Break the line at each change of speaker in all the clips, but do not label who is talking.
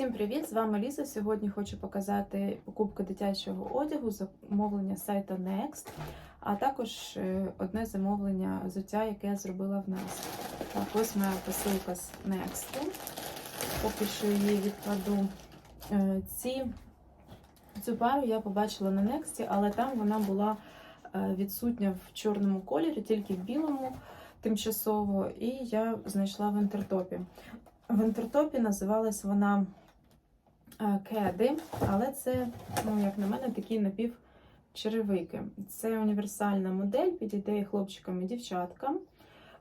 Всім привіт! З вами Ліза. Сьогодні хочу показати покупку дитячого одягу, замовлення з сайту Next, а також е, одне замовлення взуття, яке я зробила в нас. Так, ось моя посилка з Next. Поки що її відкладу. Е, Ці, цю пару я побачила на Next, але там вона була е, відсутня в чорному кольорі, тільки в білому тимчасово, і я знайшла в інтертопі. В інтертопі називалась вона кеди, але це, ну, як на мене, такі напівчеревики. Це універсальна модель, підійде і хлопчикам і дівчаткам.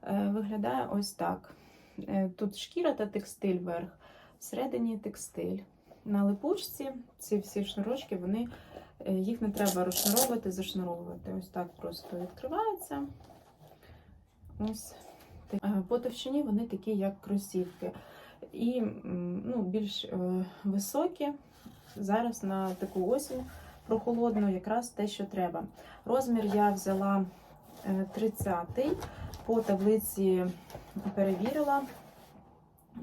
Е, Виглядає ось так. Е, Тут шкіра та текстиль верх, всередині текстиль. На липучці ці всі шнурочки, вони, е, їх не треба розшнуровувати, зашнуровувати. Ось так просто відкривається. Ось по товщині вони такі, як кросівки. І ну, більш е, високі. Зараз на таку осінь прохолодну, якраз те, що треба. Розмір я взяла 30-й, по таблиці перевірила.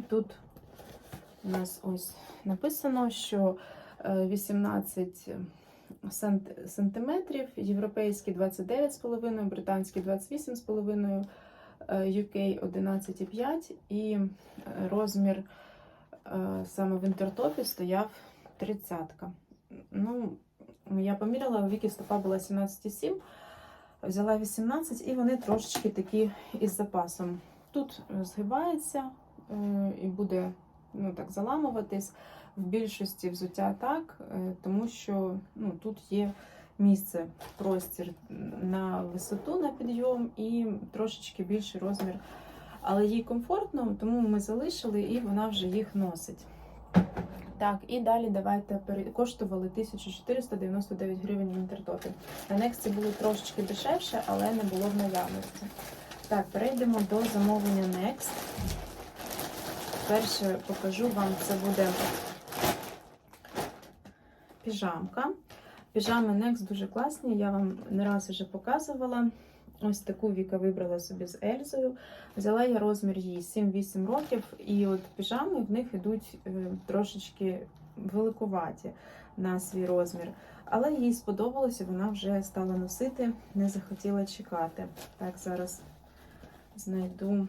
Тут у нас ось написано, що е, 18 сантиметрів, європейський 29,5, британський 28,5. Е, UK 11,5 і е, розмір е, саме в інтертопі стояв 30. Ну, я поміряла, у віки стопа була 17,7, взяла 18 і вони трошечки такі із запасом. Тут згибається е, і буде ну, так, заламуватись. В більшості взуття так, е, тому що ну, тут є місце, простір на висоту, на підйом і трошечки більший розмір. Але їй комфортно, тому ми залишили і вона вже їх носить. Так, і далі давайте коштували 1499 гривень в інтертопі. На Нексті було трошечки дешевше, але не було в наявності. Так, перейдемо до замовлення Next. Перше покажу вам, це буде піжамка. Піжами Next дуже класні, я вам не раз вже показувала. Ось таку Віка вибрала собі з Ельзою. Взяла я розмір її 7-8 років, і от піжами в них йдуть е, трошечки великуваті на свій розмір. Але їй сподобалося, вона вже стала носити, не захотіла чекати. Так, зараз знайду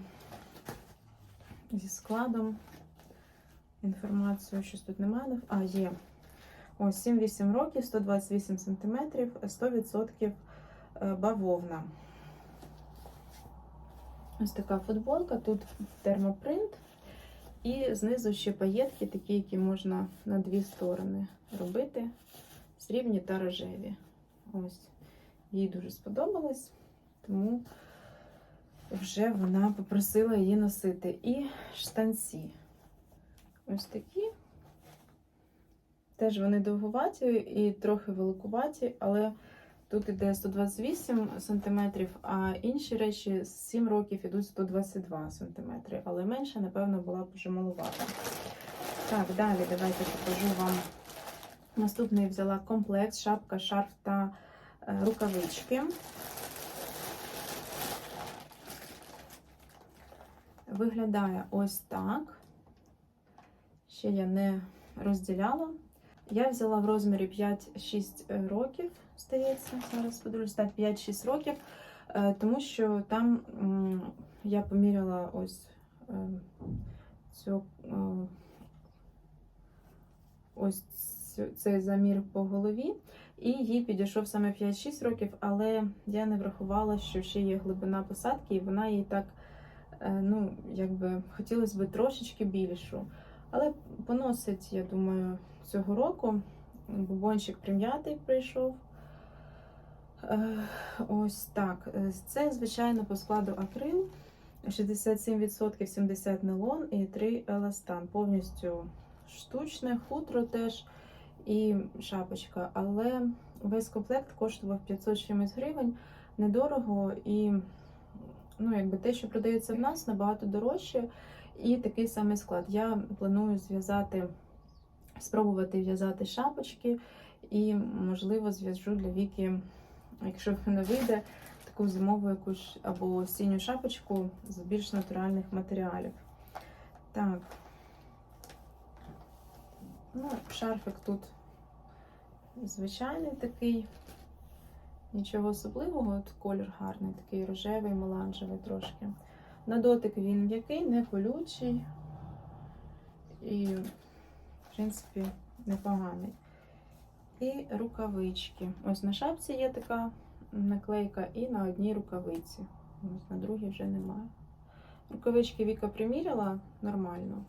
зі складом інформацію, щось тут немає. А, є. Ось 7-8 років, 128 см, 100% бавовна. Ось така футболка, тут термопринт. І знизу ще паєтки, такі, які можна на дві сторони робити. Срібні та рожеві. Ось. Їй дуже сподобалось, тому вже вона попросила її носити. І штанці. Ось такі. Теж вони довгуваті і трохи великуваті, але тут іде 128 см, а інші речі з 7 років ідуть 122 см, але менше, напевно, була б вже малувата. Так, далі давайте покажу вам. Наступний взяла комплект, шапка, шарф та е, рукавички. Виглядає ось так. Ще я не розділяла. Я взяла в розмірі 5-6 років, здається, зараз подивлюсь, так, 5-6 років, е, тому що там я поміряла ось е, цю, е, ось цей замір по голові, і їй підійшов саме 5-6 років, але я не врахувала, що ще є глибина посадки, і вона їй так, е, ну, якби хотілося б трошечки більшу. Але поносить, я думаю, цього року. Бубончик прим'ятий прийшов. Е, Ось так. Е, Це, звичайно, по складу акрил. 67%, 70 нейлон і 3 еластан. Повністю штучне, хутро теж і шапочка. Але весь комплект коштував 500 чимось гривень. Недорого і ну, якби те, що продається в нас, набагато дорожче. І такий самий склад. Я планую зв'язати, спробувати в'язати шапочки, і, можливо, зв'яжу для Віки, якщо не вийде, таку зимову якусь або осінню шапочку з більш натуральних матеріалів. Так. Ну, шарфик тут звичайний такий. Нічого особливого, от колір гарний, такий рожевий, меланжевий трошки. На дотик він м'який, не колючий і, принципі, непоганий. І рукавички. Ось на шапці є така наклейка, і на одній рукавиці. Ось на другій вже немає. Рукавички Віка приміряла нормально.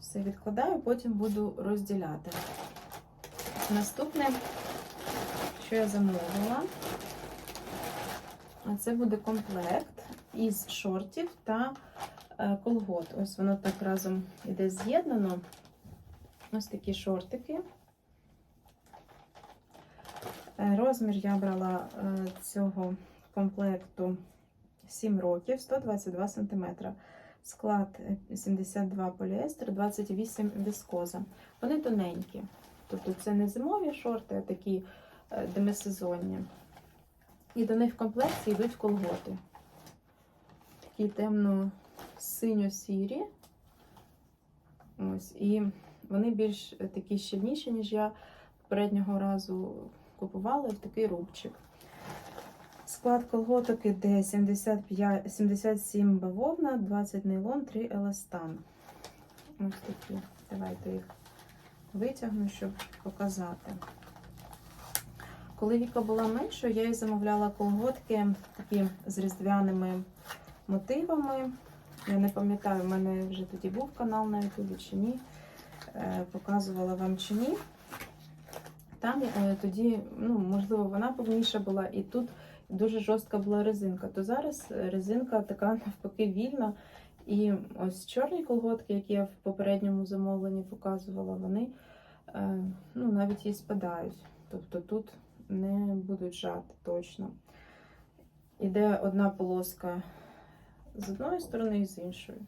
Все відкладаю, потім буду розділяти. Наступне, що я замовила, це буде комплект із шортів та е, колгот. Ось воно так разом іде з'єднано. Ось такі шортики. Е, Розмір я брала е, цього комплекту 7 років, 122 см. Склад е, 72 поліестер, 28 віскоза. Вони тоненькі. Тобто це не зимові шорти, а такі е, демисезонні. І до них в комплекті йдуть колготи. Такі темно-синьо-сірі. Ось, і вони більш е, такі щільніші, ніж я попереднього разу купувала в такий рубчик. Склад колготок іде 75, 77 бавовна, 20 нейлон, 3 еластан. Ось такі. Давайте їх витягну, щоб показати. Коли Віка була меншою, я їй замовляла колготки такі з різдвяними мотивами. Я не пам'ятаю, в мене вже тоді був канал на Ютубі чи ні. Е, Показувала вам чи ні. Там е, тоді, ну, можливо, вона повніша була, і тут дуже жорстка була резинка. То зараз резинка така навпаки вільна. І ось чорні колготки, які я в попередньому замовленні показувала, вони е, ну, навіть і спадають. Тобто тут не будуть жати точно. Іде одна полоска з одної сторони і з іншої.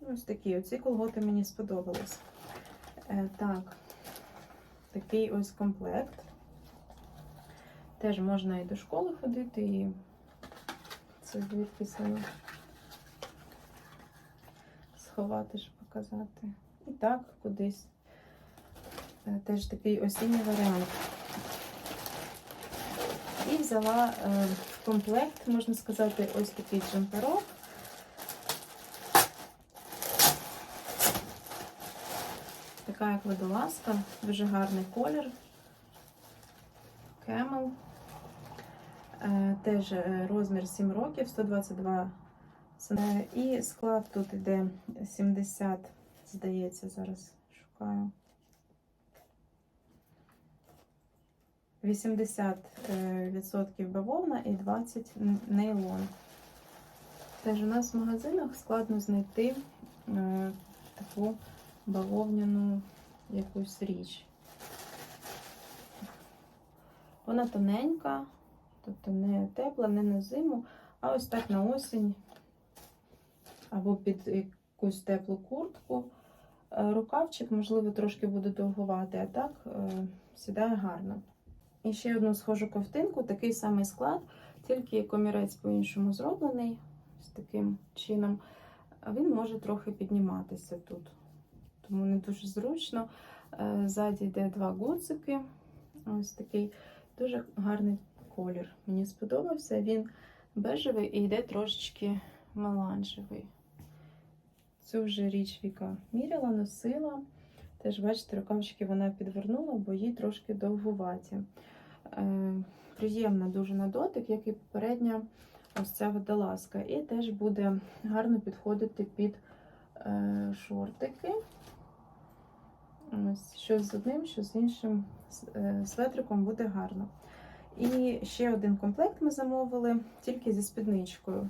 Ось такі. Оці колготи мені сподобались. Е, так, такий ось комплект. Теж можна і до школи ходити, і це звідки саме сховати, щоб показати. І так, кудись. Е, Теж такий осінній варіант. І взяла е, комплект, можна сказати, ось такий джемперок. Така як водолазка, дуже гарний колір. Camel. Е, Теж е, розмір 7 років, 122 см. І склад тут іде 70, здається, зараз шукаю. 80% бавовна і 20 нейлон. Теж у нас в магазинах складно знайти е, таку бавовняну якусь річ. Вона тоненька, тобто не тепла, не на зиму, а ось так на осінь або під якусь теплу куртку. Е, Рукавчик, можливо, трошки буде довгувати, а так е, сідає гарно. І ще одну схожу ковтинку, такий самий склад, тільки комірець по-іншому зроблений, з таким чином. Він може трохи підніматися тут. Тому не дуже зручно. Е, Ззаді йде два гудзики. Ось такий дуже гарний колір. Мені сподобався. Він бежевий і йде трошечки меланжевий. Цю вже річ Віка міряла, носила. Теж, бачите, рукавчики вона підвернула, бо їй трошки довгуваті. Е, приємна дуже на дотик, як і попередня ось ця водолазка. І теж буде гарно підходити під е, шортики. Що з одним, що з іншим е, светриком буде гарно. І ще один комплект ми замовили, тільки зі спідничкою.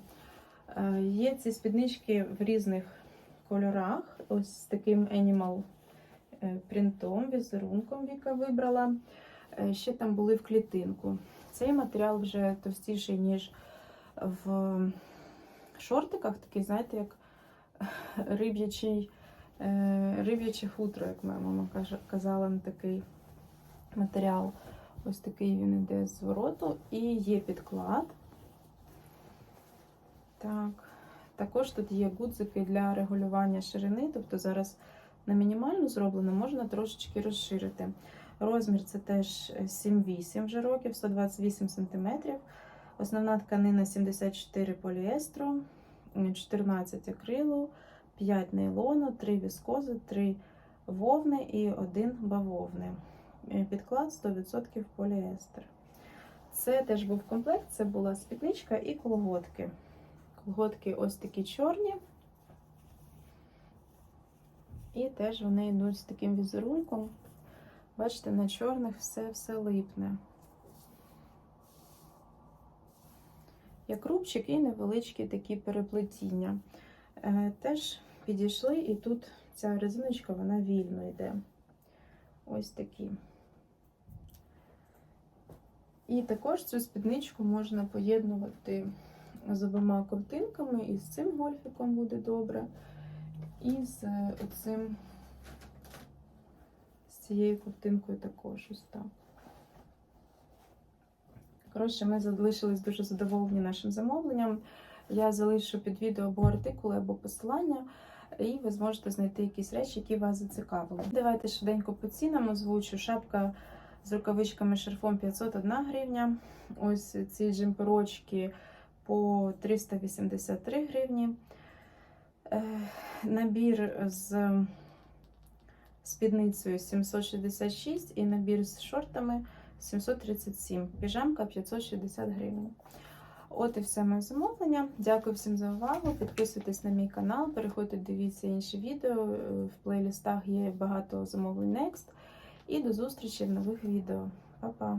Е, Є ці спіднички в різних кольорах, ось з таким Animal е, принтом, візерунком Віка вибрала. Ще там були в клітинку. Цей матеріал вже товстіший, ніж в шортиках, такий, знаєте, як риб'ячий, риб'яче хутро, як моя мама казала, на такий матеріал. Ось такий він іде з звороту. І є підклад. Так. Також тут є гудзики для регулювання ширини, тобто зараз на мінімальну зроблено, можна трошечки розширити. Розмір це теж 7-8 вже років, 128 см. Основна тканина 74 поліестру, 14 акрилу, 5 нейлону, 3 віскози, 3 вовни і 1 бавовни. Е, Підклад 100% поліестер. Це теж був комплект, це була спідничка і колготки. Колготки ось такі чорні. І теж вони йдуть з таким візерунком. Бачите, на чорних все все липне. Як рубчик і невеличкі такі переплетіння. Е, теж підійшли, і тут ця резиночка вона вільно йде. Ось такі. І також цю спідничку можна поєднувати з обома ковтинками, і з цим гольфіком буде добре, і з оцим, з цією ковтинкою також ось так. Коротше, ми залишились дуже задоволені нашим замовленням. Я залишу під відео або артикули, або посилання, і ви зможете знайти якісь речі, які вас зацікавили. Давайте швиденько по цінам озвучу. Шапка з рукавичками шарфом 501 гривня. Ось ці джемперочки по 383 гривні. Е, Набір з спідницею 766 і набір з шортами 737. Піжамка 560 гривень. От і все моє замовлення. Дякую всім за увагу. Підписуйтесь на мій канал, переходьте, дивіться інші відео. В плейлістах є багато замовлень Next. І до зустрічі в нових відео. Па-па!